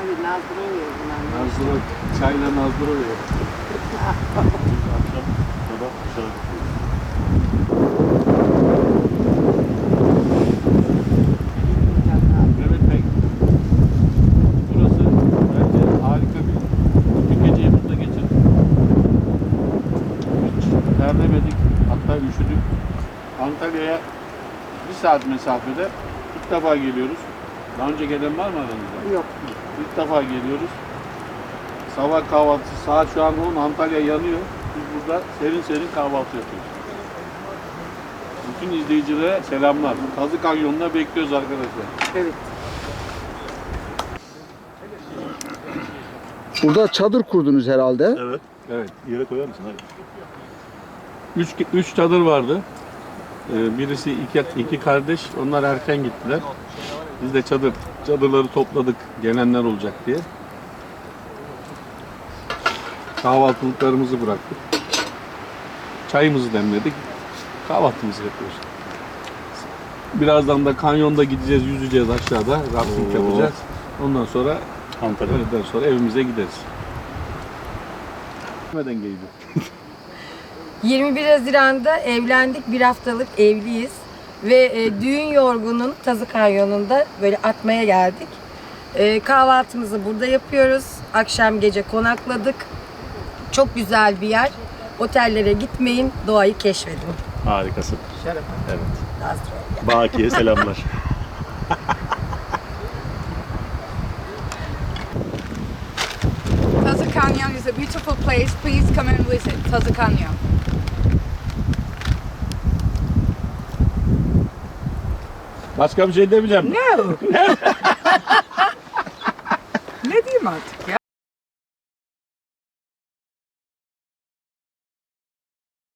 Tabii nazdırıyor bunlar. Nazdırı, çayla nazdırı oluyor. Akşam sabah dışarı. Hiç terlemedik, hatta üşüdük. Antalya'ya bir saat mesafede ilk defa geliyoruz. Daha önce gelen var mı aranızda? Yok. İlk defa geliyoruz. Sabah kahvaltısı, saat şu an 10, Antalya yanıyor. Biz burada serin serin kahvaltı yapıyoruz. Bütün izleyicilere selamlar. Kazı Kanyonu'na bekliyoruz arkadaşlar. Evet. Burada çadır kurdunuz herhalde. Evet. Evet. Yere koyar mısın? Hayır. Üç, üç çadır vardı. Ee, birisi iki, iki kardeş. Onlar erken gittiler. Biz de çadır çadırları topladık gelenler olacak diye. Kahvaltılıklarımızı bıraktık. Çayımızı demledik. Kahvaltımızı yapıyoruz. Birazdan da kanyonda gideceğiz, yüzeceğiz aşağıda. Rafting Oo. yapacağız. Ondan sonra Antalya. öğleden sonra evimize gideriz. Neden geliyor? 21 Haziran'da evlendik. Bir haftalık evliyiz. Ve e, düğün yorgunun Tazı Kanyonu'nda böyle atmaya geldik. E, kahvaltımızı burada yapıyoruz. Akşam gece konakladık. Çok güzel bir yer. Otellere gitmeyin, doğayı keşfedin. Harikasın. Şarap. Evet. Baki'ye selamlar. Taza Canyon is a beautiful place. Please come and visit Taza Başka bir şey demeyeceğim. No. ne diyeyim artık ya?